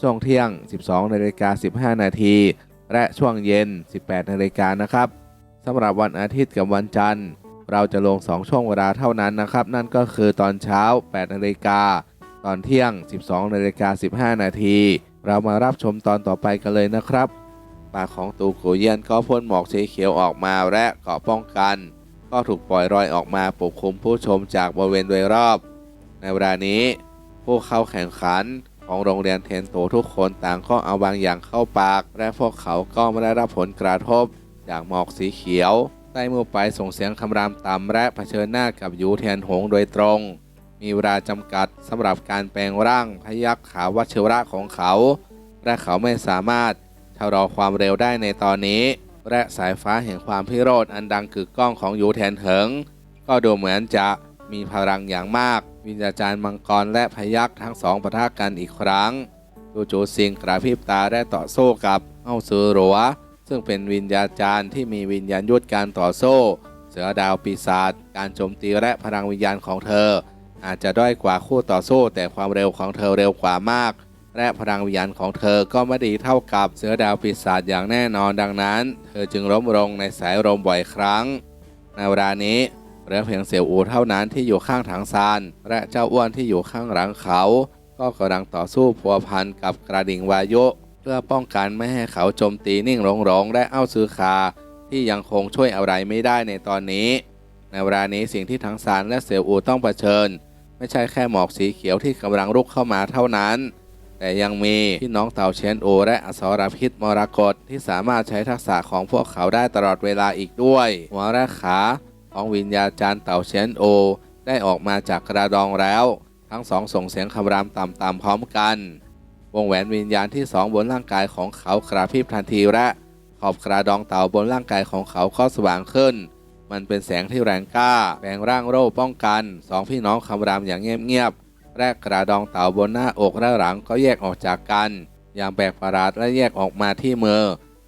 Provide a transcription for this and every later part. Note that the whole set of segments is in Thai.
ช่วงเที่ยง 12นาฬิกา15 นาที และช่วงเย็น 18นาฬิกานะครับสำหรับวันอาทิตย์กับวันจันทร์ เราจะลง 2 ช่วงเวลาเท่านั้นนะครับ นั่นก็คือตอนเช้า 8นาฬิกาตอนเที่ยง 12นาฬิกา15 นาที เรามารับชมตอนต่อไปกันเลยนะครับปากของตูกูเยียนก็พ่นหมอกสีเขียวออกมาและเกาะป้องกัน ก็ถูกปล่อยรอยออกมาปกคลุมผู้ชมจากบริเวณโดยรอบ ในเวลานี้ ผู้เข้าแข่งขัน ของโรงเรียนเทนโตทุกคนต่างก็เอาบางอย่างเข้าปาก และพวกเขาก็ไม่ได้รับผลกระทบ จากหมอกสีเขียวใต้มือไปส่งเสียงคำรามต่ำและเผชิญหน้ากับยูเทียนหงโดยตรง มีเวลาจำกัดสำหรับการแปลงร่างพยักขาวัชระของเขา และเขาไม่สามารถชะลอความเร็วได้ในตอนนี้ และสายฟ้าแห่งความพิโรธอันดังกึกก้องของยูแทนเถิง ก็ดูเหมือนจะมีพลังอย่างมาก วิญญาจารย์มังกรและพยักทั้งสองปะทะกันอีกครั้งจูจูซิงกระพริบตาและต่อสู้กับเอ้าซือหรัว ซึ่งเป็นวิญญาจารย์ที่มีวิญญาณยุทธการต่อสู้เสือดาวปีศาจการโจมตีและพลังวิญญาณของเธอ อาจจะด้อยกว่าคู่ต่อสู้แต่ความเร็วของเธอเร็วกว่ามาก และพลังวิญญาณของเธอก็ไม่ดีเท่ากับเสือดาวปีศาจอย่างแน่นอนดังนั้น เธอจึงล้มลงในสายลมบ่อยครั้ง ในเวลานี้ เหลือเพียงเสี่ยวอูเท่านั้นที่อยู่ข้างถังซาน และเจ้าอ้วนที่อยู่ข้างหลังเขา ก็กำลังต่อสู้พัวพันกับกระดิ่งวายุเพื่อป้องกันไม่ให้เขาโจมตีนิ่งหลงหลงและเอ้าซื้อคา ที่ยังคงช่วยอะไรไม่ได้ในตอนนี้ ในเวลานี้สิ่งที่ถังซานและเสี่ยวอูต้องเผชิญ ไม่ใช่แค่หมอกสีเขียวที่กำลังรุกเข้ามาเท่านั้น แต่ยังมีพี่น้องเต่าเชนโอ และอสรพิษมรกตที่สามารถใช้ทักษะของพวกเขาได้ตลอดเวลาอีกด้วยหัวและขา ของวิญญาจารย์เต่าเชนโอ ได้ออกมาจากกระดองแล้ว ทั้งสองส่งเสียงคำรามต่ำๆพร้อมกัน วงแหวนวิญญาณที่สองบนร่างกายของเขากระพริบทันทีและขอบกระดองเต่าบนร่างกายของเขาก็สว่างขึ้น มันเป็นแสงที่แรงกล้าแปลงร่างโร่ป้องกันสองพี่น้องคำรามอย่างเงียบๆแรกกระดองเต่าบนหน้าอกและหลังก็แยกออกจากกัน อย่างแปลกประหลาดและแยกออกมาที่มือ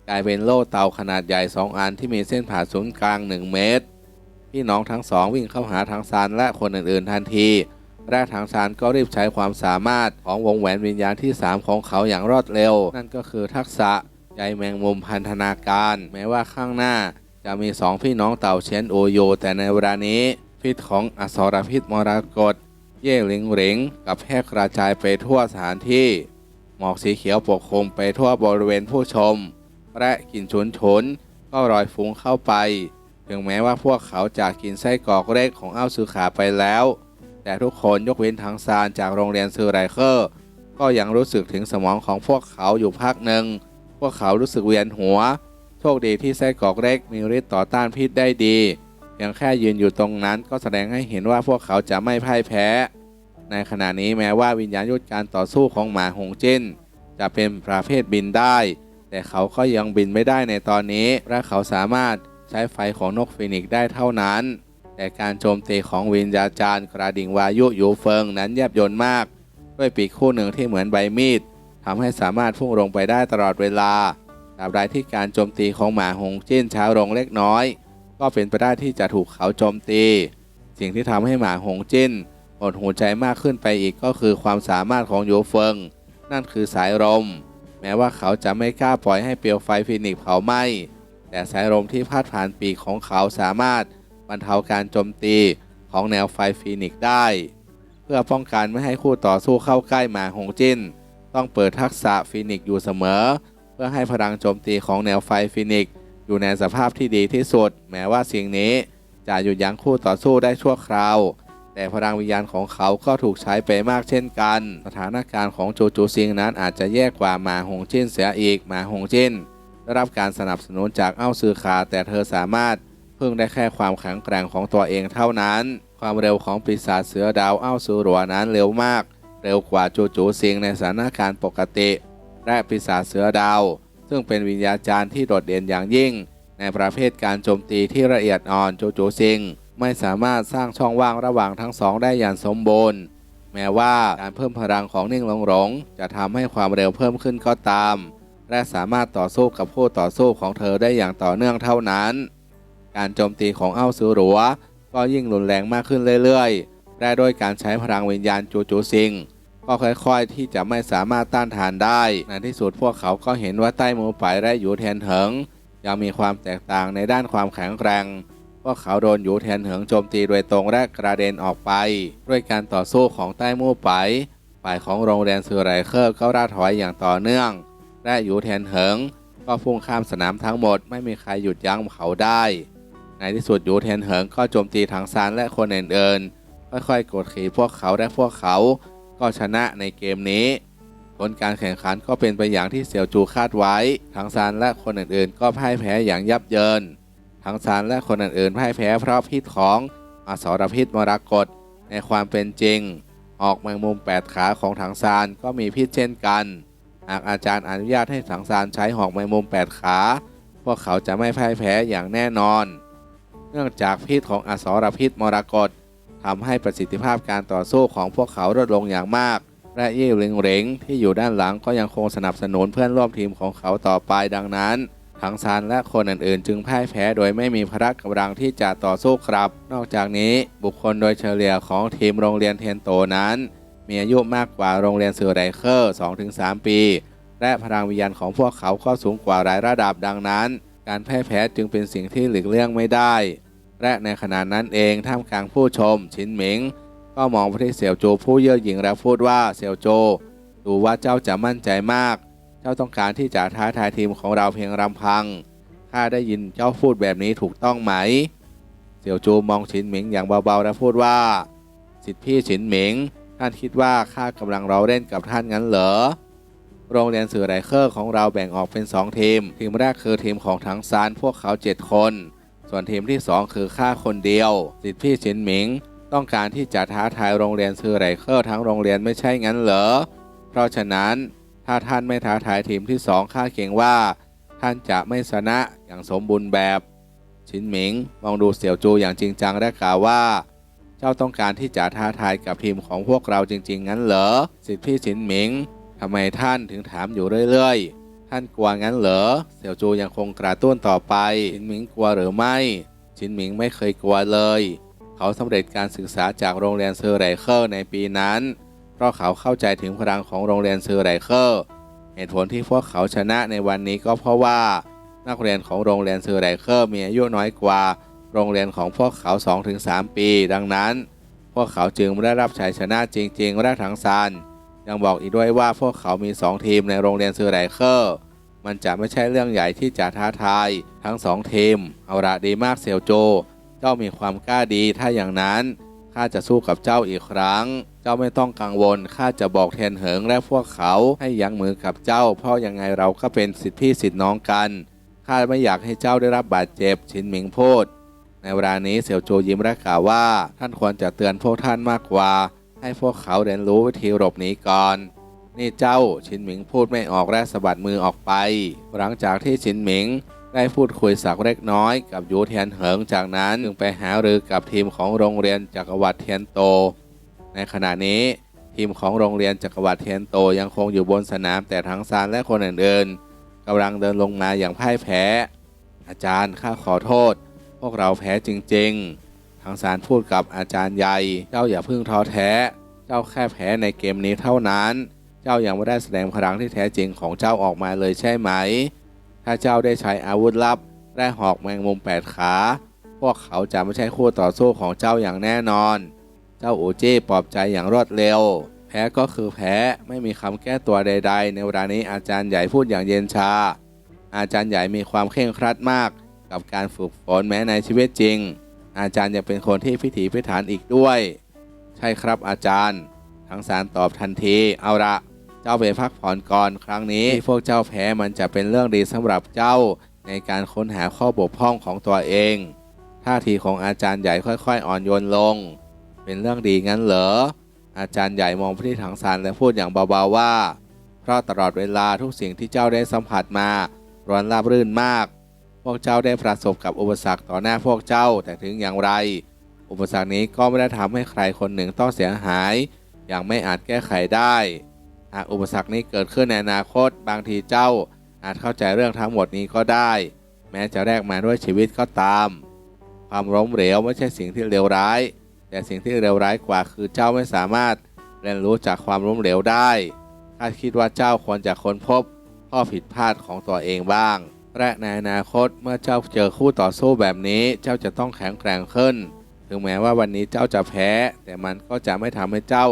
กลายเป็นโล่เต่าขนาดใหญ่สองอันที่มีเส้นผ่าศูนย์กลาง 1 เมตร พี่น้องทั้งสองวิ่งเข้าหาทางซานและคนอื่นๆทันทีและทางซานก็รีบใช้ความสามารถของวงแหวนวิญญาณที่ 3 ของเขาอย่างรวดเร็ว นั่นก็คือทักษะใยแมงมุมพันธนาการ แม้ว่าข้างหน้าจะมีสองพี่น้องเต่าเชนโอโย แต่ในเวลานี้พิษของอสรพิษมรกตเย่หลิงหลิงกับแพร่กระจายไปทั่วสถานที่ หมอกสีเขียวปกคลุมไปทั่วบริเวณผู้ชม และกลิ่นฉุนฉุนก็ลอยฟุ้งเข้าไป ถึงแม้ว่าพวกเขาจะกินไส้กรอกเล็กของอ้าวซือขาไปแล้ว แต่ทุกคนยกเว้นทางซานจากโรงเรียนซือไรเคอร์ ก็ยังรู้สึกถึงสมองของพวกเขาอยู่พักหนึ่ง พวกเขารู้สึกเวียนหัว โชคดีที่ไส้กรอกเล็กมีฤทธิ์ต่อต้านพิษได้ดีเพียงแค่ยืนอยู่ตรงนั้นก็แสดงให้เห็นว่าพวกเขาจะไม่พ่ายแพ้ ในขณะนี้แม้ว่าวิญญาณยุทธการต่อสู้ของหมาหงจิ้น จะเป็นประเภทบินได้ แต่เขาก็ยังบินไม่ได้ในตอนนี้และเขาสามารถ ใช้ไฟของนกฟีนิกซ์ได้เท่านั้น แต่การโจมตีของวิญญาจารย์กระดิ่งวายุยูเฟิงนั้นแยบยลมาก ด้วยปีกคู่หนึ่งที่เหมือนใบมีดทำให้สามารถพุ่งลงไปได้ตลอดเวลาตราบใดที่การโจมตีของหมาหงจิ้นช้าลงเล็กน้อย ก็เป็นไปได้ที่จะถูกเขาโจมตี สิ่งที่ทำให้หมาหงจิ้นหดหูใจมากขึ้นไปอีกก็คือความสามารถของโยเฟิง นั่นคือสายลม แม้ว่าเขาจะไม่กล้าปล่อยให้เปลวไฟฟินิกซ์เผาไหม้ แต่สายลมที่พาดผ่านปีกของเขาสามารถบรรเทาการโจมตีของแนวไฟฟินิกซ์ได้ เพื่อป้องกันไม่ให้คู่ต่อสู้เข้าใกล้หมาหงจิ้น ต้องเปิดทักษะฟินิกซ์อยู่เสมอ เพื่อให้พลังโจมตีของแนวไฟฟินิกซ์อยู่ในสภาพที่ดีที่สุด แม้ว่าสิ่งนี้จะหยุดยั้งคู่ต่อสู้ได้ชั่วคราว แต่พลังวิญญาณของเขาก็ถูกใช้ไปมากเช่นกัน สถานการณ์ของจูจูซิงนั้นอาจจะแย่กว่าหมาหงจิ้นเสียอีกหมาหงจิ้น ได้รับการสนับสนุนจากเอ้าซือขาแต่เธอสามารถพึ่งได้แค่ความแข็งแกร่งของตัวเองเท่านั้น ความเร็วของปีศาจเสือดาวเอ้าซือหลัวนั้นเร็วมาก เร็วกว่าจูจูซิงในสถานการณ์ปกติ และปีศาจเสือดาว ซึ่งเป็นวิญญาจารย์ที่โดดเด่นอย่างยิ่ง ในประเภทการโจมตีที่ละเอียดอ่อนจูจูซิงไม่สามารถสร้างช่องว่างระหว่างทั้งสองได้อย่างสมบูรณ์ แม้ว่าการเพิ่มพลังของนิ่งหลงหลงจะทำให้ความเร็วเพิ่มขึ้นก็ตาม และสามารถต่อสู้กับคู่ต่อสู้ของเธอได้อย่างต่อเนื่องเท่านั้น การโจมตีของเอ้าซูหรัว ก็ยิ่งรุนแรงมากขึ้นเรื่อยๆ และโดยการใช้พลังวิญญาณจูจูซิง ก็ค่อยๆที่จะไม่สามารถต้านทานได้ ในที่สุดพวกเขาก็เห็นว่าใต้หมูไปและหยูเทียนเหิง ยังมีความแตกต่างในด้านความแข็งแกร่งพวกเขาโดนหยูเทียนเหิงโจมตีโดยตรงและกระเด็นออกไป ด้วยการต่อสู้ของใต้มู่ไป ฝ่ายของโรงเรียนซือไรเคอร์ก็ราถอยอย่างต่อเนื่อง และหยูเทนเหิง ก็พุ่งข้ามสนามทั้งหมด ไม่มีใครหยุดยั้งเขาได้ ในที่สุดหยูเทนเหิงก็โจมตีถังซานและคนอื่นๆค่อยๆกดขี่พวกเขาและพวกเขา ก็ชนะในเกมนี้ผลการแข่งขันก็เป็นไปอย่างที่เสี่ยวจูคาดไว้ ทั้งซานและคนอื่นๆ ก็พ่ายแพ้อย่างยับเยิน ทั้งซานและคนอื่นๆพ่ายแพ้เพราะพิษของอสรพิษมรกตในความเป็นจริง ออกแมงมุมแปดขาของถังซานก็มีพิษเช่นกัน หากอาจารย์อนุญาตให้ถังซานใช้หอกแมงมุมแปดขา พวกเขาจะไม่พ่ายแพ้อย่างแน่นอน เนื่องจากพิษของอสรพิษมรกตทำให้ประสิทธิภาพการต่อสู้ของพวกเขาลดลงอย่างมาก และยี่หลิงเหริงที่อยู่ด้านหลังก็ยังคงสนับสนุนเพื่อนร่วมทีมของเขาต่อไปดังนั้นทั้งซานและคนอื่นๆ จึงพ่ายแพ้โดยไม่มีพละกำลังที่จะต่อสู้ครับ นอกจากนี้บุคคลโดยเฉลี่ยของทีมโรงเรียนเทียนโตนั้น มีอายุมากกว่าโรงเรียนเสือไรเคอร์ 2-3 ปี และพลังวิญญาณของพวกเขาก็สูงกว่าหลายระดับดังนั้น การแพ่ายแพ้จึงเป็นสิ่งที่หลีกเลี่ยงไม่ได้ และในขณะนั้นเองท่ามกลางผู้ชม ชินหมิง ก็มองไปที่เสี่ยวโจผู้เย่อหยิ่งและพูดว่าเสี่ยวโจ ดูว่าเจ้าจะมั่นใจมาก เจ้าต้องการที่จะท้าทายทีมของเราเพียงลำพังข้าได้ยินเจ้าพูดแบบนี้ถูกต้องไหม เสี่ยวโจมองฉินหมิงอย่างเบาๆและพูดว่า สิทธิพี่ฉินหมิง ท่านคิดว่าข้ากำลังเราเล่นกับท่านงั้นเหรอ โรงเรียนสื่อไรเคอร์ของเราแบ่งออกเป็น 2 ทีม ทีมแรกคือทีมของทั้งซานพวกเขา 7 คน ส่วนทีมที่ 2 คือข้าคนเดียว สิทธิพี่ฉินหมิง ต้องการที่จะท้าทายโรงเรียนสื่อไรเคอร์ทั้งโรงเรียนไม่ใช่งั้นเหรอ เพราะฉะนั้นถ้าท่านไม่ท้าทายทีมที่ 2 ข้าเกรงว่า ท่านจะไม่ชนะอย่างสมบูรณ์แบบ ชินหมิง มองดูเสี่ยวจูอย่างจริงจังและกล่าวว่า เจ้าต้องการที่จะท้าทายกับทีมของพวกเราจริง ๆ งั้นเหรอ สิทธิพี่ชินหมิงทำไมท่านถึงถามอยู่เรื่อยๆ ท่านกลัวงั้นเหรอ เสี่ยวจูยังคงกระตุ้นต่อไปชินหมิงกลัวหรือไม่ชินหมิงไม่เคยกลัวเลย เขาสำเร็จการศึกษาจากโรงเรียนเซอร์ไรเคอร์ในปีนั้น เพราะเขาเข้าใจถึงพลังของโรงเรียนเซอร์ไรเคอร์เหตุผลที่พวกเขาชนะในวันนี้ก็เพราะว่า นักเรียนของโรงเรียนเซอร์ไรเคอร์มีอายุน้อยกว่า โรงเรียนของพวกเขา 2-3 ปี ดังนั้น พวกเขาจึงได้รับชัยชนะจริงๆและทั้งซานยังบอกอีกด้วยว่าพวกเขามี 2 ทีมในโรงเรียนเซอร์ไรเคอร์ มันจะไม่ใช่เรื่องใหญ่ที่จะท้าทายทั้ง 2 ทีม เอาละดีมากเซียวโจ เจ้ามีความกล้าดีถ้าอย่างนั้นข้าจะสู้กับเจ้าอีกครั้ง เจ้าไม่ต้องกังวล ข้าจะบอกเทนเหิงและพวกเขาให้ยั้งมือกับเจ้า เพราะยังไงเราก็เป็นสิทธิพี่สิทธิน้องกัน ข้าไม่อยากให้เจ้าได้รับบาดเจ็บ ชินหมิงพูด ในเวลานี้เสี่ยวโจยิ้มและกล่าวว่า ท่านควรจะเตือนพวกท่านมากกว่า ให้พวกเขาเรียนรู้วิธีหลบหนีก่อน นี่เจ้าชินหมิงพูดไม่ออกและสะบัดมือออกไป หลังจากที่ชินหมิงได้พูดคุยสักเล็กน้อยกับยูเทียนเหิงจากนั้นจึงไปหารือกับทีมของโรงเรียนจักรวรรดิเทียนโต ในขณะนี้ทีมของโรงเรียนจักรวรรดิเทียนโตยังคงอยู่บนสนามแต่ทั้งซานและคนอื่นๆกำลังเดินลงมาอย่างพ่ายแพ้ อาจารย์ข้าขอโทษ วกเราแพ้จริงๆทั้งซานพูดกับอาจารย์ใหญ่ เจ้าอย่าเพิ่งท้อแท้ เจ้าแค่แพ้ในเกมนี้เท่านั้น เจ้ายังไม่ได้แสดงพลังที่แท้จริงของเจ้าออกมาเลยใช่ไหม ถ้าเจ้าได้ใช้อาวุธลับและหอกแมงมุมแปดขา พวกเขาจะไม่ใช่คู่ต่อสู้ของเจ้าอย่างแน่นอน เจ้าอูจี้ปลอบใจอย่างรวดเร็ว แพ้ก็คือแพ้ ไม่มีคำแก้ตัวใด ๆ ในเวลานี้อาจารย์ใหญ่พูดอย่างเย็นชา อาจารย์ใหญ่มีความเคร่งครัดมาก กับการฝึกฝนแม้ในชีวิตจริง อาจารย์ยังเป็นคนที่พิถีพิถันอีกด้วย ใช่ครับอาจารย์ ทั้งสารตอบทันที เอาละเจ้าไปพักผ่อนก่อนครั้งนี้ที่พวกเจ้าแพ้มันจะเป็นเรื่องดีสำหรับเจ้าในการค้นหาข้อบกพร่องของตัวเองท่าทีของอาจารย์ใหญ่ค่อยๆ อ่อนโยนลง เป็นเรื่องดีงั้นเหรออาจารย์ใหญ่มองไปที่ถังสารและพูดอย่างเบาๆว่า เพราะตลอดเวลาทุกสิ่งที่เจ้าได้สัมผัสมาร้อนราบรื่นมาก พวกเจ้าได้ประสบกับอุปสรรคต่อหน้าพวกเจ้า แต่ถึงอย่างไร อุปสรรคนี้ก็ไม่ได้ทำให้ใครคนหนึ่งต้องเสียหาย อย่างไม่อาจแก้ไขได้ หากอุปสรรคนี้เกิดขึ้นในอนาคต บางทีเจ้าอาจเข้าใจเรื่องทั้งหมดนี้ก็ได้ แม้จะแลกมาด้วยชีวิตก็ตาม ความล้มเหลวไม่ใช่สิ่งที่เลวร้าย แต่สิ่งที่เลวร้ายกว่าคือเจ้าไม่สามารถเรียนรู้จากความล้มเหลวได้ข้าคิดว่าเจ้าควรจะค้นพบข้อผิดพลาดของตัวเองบ้าง และในอนาคตเมื่อเจ้าเจอคู่ต่อสู้แบบนี้ เจ้าจะต้องแข็งแกร่งขึ้น ถึงแม้ว่าวันนี้เจ้าจะแพ้ แต่มันก็จะไม่ทำให้เจ้า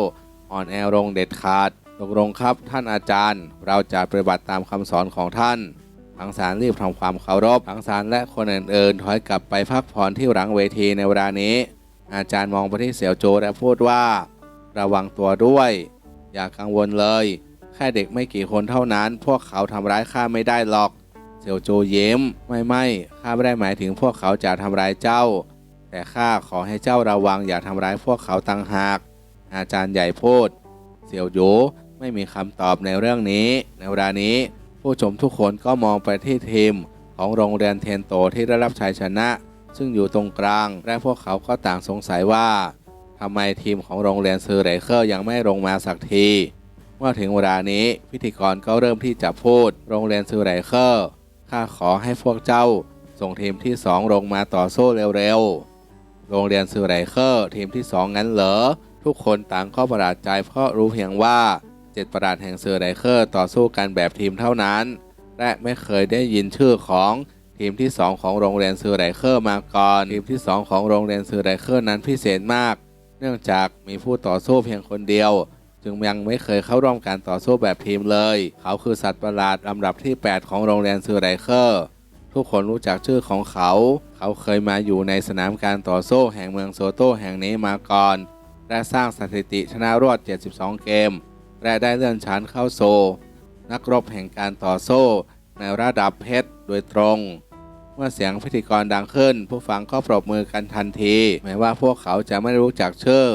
อ่อนแอลงเด็ดขาด ตกลงครับท่านอาจารย์ เราจะปฏิบัติตามคำสอนของท่านทั้งสารรีบทำความเคารพทั้งสารและคนอื่นๆถอยกลับไปพักผ่อนที่หลังเวทีในเวลานี้ อาจารย์มองไปที่เสี่ยวโจและพูดว่า ระวังตัวด้วย อย่ากังวลเลย แค่เด็กไม่กี่คนเท่านั้น พวกเขาทำร้ายข้าไม่ได้หรอก เสี่ยวโจเย้มไม่ไม่ข้าไม่ได้หมายถึงพวกเขาจะทำร้ายเจ้า แต่ข้าขอให้เจ้าระวังอย่าทำร้ายพวกเขาต่างหาก อาจารย์ใหญ่พูดเสี่ยวโยไม่มีคำตอบในเรื่องนี้ ในเวลานี้ผู้ชมทุกคนก็มองไปที่ทีมของโรงเรียนเทนโตที่ได้รับชัยชนะ ซึ่งอยู่ตรงกลาง และพวกเขาก็ต่างสงสัยว่าทำไมทีมของโรงเรียนซือไรเคอร์ยังไม่ลงมาสักทีเมื่อถึงเวลานี้พิธีกรก็เริ่มที่จะพูด โรงเรียนซือไรเคอร์ ข้าขอให้พวกเจ้าส่งทีมที่สองลงมาต่อสู้เร็วๆ โรงเรียนซือไรเคอร์ทีมที่สองงั้นเหรอ ทุกคนต่างก็ประหลาดใจเพราะรู้เพียงว่าเจ็ดประหลาดแห่งซือไรเคอร์ต่อสู้กันแบบทีมเท่านั้น และไม่เคยได้ยินชื่อของทีมที่2ของโรงเรียนซือไรเคอร์มาก่อน ทีมที่2ของโรงเรียนซือไรเคอร์นั้นพิเศษมาก เนื่องจากมีผู้ต่อสู้เพียงคนเดียว จึงยังไม่เคยเข้าร่วมการต่อสู้แบบทีมเลย เขาคือสัตว์ประหลาดลำดับที่ 8 ของโรงเรียนซือไรเคอร์ ทุกคนรู้จักชื่อของเขา เขาเคยมาอยู่ในสนามการต่อสู้แห่งเมืองโซโตแห่งนี้มาก่อน และสร้างสถิติชนะรวด 72 เกม และได้เลื่อนชั้นเข้าโซ นักรบแห่งการต่อสู้ในระดับเพชรโดยตรง เมื่อเสียงพิธีกรดังขึ้น ผู้ฟังก็ปรบมือกันทันที แม้ว่าพวกเขาจะไม่รู้จักชื่อ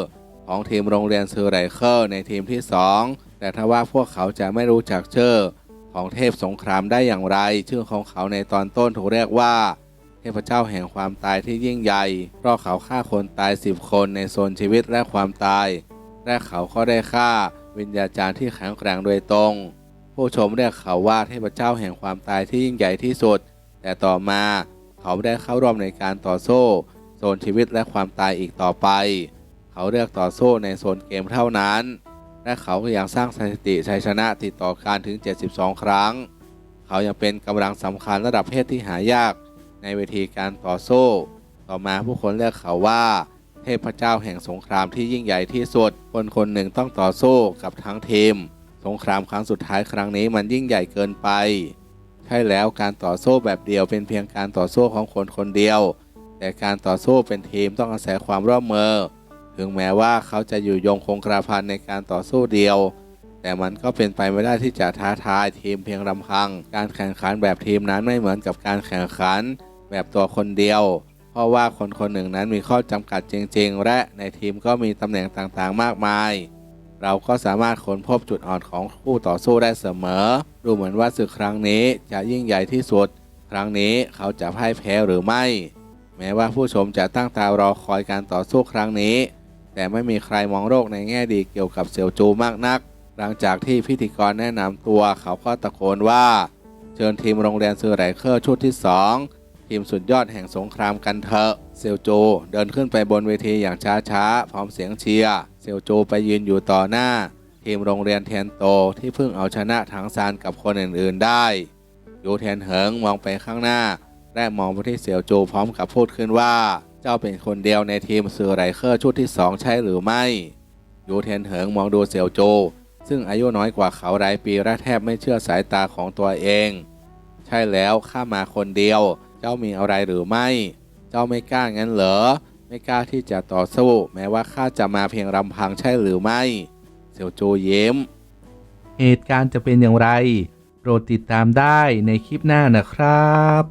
ของทีมโรงเรียนซือไรเคอร์ในทีมที่ 2 แต่ถ้าว่าพวกเขาจะไม่รู้จักชื่อของเทพสงครามได้อย่างไร ชื่อของเขาในตอนต้นถูกเรียกว่า เทพเจ้าแห่งความตายที่ยิ่งใหญ่เพราะเขาฆ่าคนตายสิบคนในโซนชีวิตและความตาย และเขาก็ได้ฆ่าวิญญาจารย์ที่แข็งแกร่งโดยตรง ผู้ชมเรียกเขาว่าเทพเจ้าแห่งความตายที่ยิ่งใหญ่ที่สุด แต่ต่อมาเขาไม่ได้เข้าร่วมในการต่อสู้โซนชีวิตและความตายอีกต่อไป เขาเลือกต่อสู้ในโซนเกมเท่านั้น และเขาก็ยังสร้างสถิติชัยชนะติดต่อกันถึง 72 ครั้ง เขายังเป็นกำลังสำคัญระดับเพศที่หายากในเวทีการต่อสู้ ต่อมาผู้คนเรียกเขาว่า เทพเจ้าแห่งสงครามที่ยิ่งใหญ่ที่สุด คนคนหนึ่งต้องต่อสู้กับทั้งทีม สงครามครั้งสุดท้ายครั้งนี้มันยิ่งใหญ่เกินไป ใช่แล้วการต่อสู้แบบเดียวเป็นเพียงการต่อสู้ของคนคนเดียว แต่การต่อสู้เป็นทีมต้องอาศัยความร่วมมือ ถึงแม้ว่าเขาจะอยู่ยงคงกระพันในการต่อสู้เดียว แต่มันก็เป็นไปไม่ได้ที่จะท้าทายทีมเพียงลำพัง การแข่งขันแบบทีมนั้นไม่เหมือนกับการแข่งขันแบบตัวคนเดียว เพราะว่าคนคนหนึ่งนั้นมีข้อจำกัดจริง ๆ และในทีมก็มีตำแหน่งต่างๆ มากมาย เราก็สามารถค้นพบจุดอ่อนของคู่ต่อสู้ได้เสมอ ดูเหมือนว่าศึกครั้งนี้จะยิ่งใหญ่ที่สุด ครั้งนี้เขาจะพ่ายแพ้หรือไม่ แม้ว่าผู้ชมจะตั้งตารอคอยการต่อสู้ครั้งนี้ แต่ไม่มีใครมองโลกในแง่ดีเกี่ยวกับเสี่ยวจูมากนัก หลังจากที่พิธีกรแนะนำตัวเขาก็ตะโกนว่า เชิญทีมโรงเรียนซือไรเคอร์ชุดที่ 2 ทีมสุดยอดแห่งสงครามกันเถอะเซียวโจเดินขึ้นไปบนเวทีอย่างช้าๆ พร้อมเสียงเชียร์เซียวโจไปยืนอยู่ต่อหน้า ทีมโรงเรียนเทียนโตที่เพิ่งเอาชนะถังซานกับคนอื่นๆได้ยูเทียนเหิงมองไปข้างหน้าและมองไปที่เสี่ยวโจพร้อมกับพูดขึ้นว่า เจ้าเป็นคนเดียวในทีมซือไรเคอร์ชุดที่2ใช่หรือไม่ ยูเทนเหิงมองดูเสี่ยวโจ ซึ่งอายุน้อยกว่าเขาหลายปีและแทบไม่เชื่อสายตาของตัวเอง ใช่แล้วข้ามาคนเดียว เจ้ามีอะไรหรือไม่ เจ้าไม่กล้างั้นเหรอ ไม่กล้าที่จะต่อสู้ แม้ว่าข้าจะมาเพียงลำพังใช่หรือไม่ เสี่ยวโจเย้มเหตุการณ์จะเป็นอย่างไร โปรดติดตามได้ในคลิปหน้านะครับ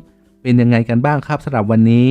เป็นยังไงกันบ้างครับสำหรับวันนี้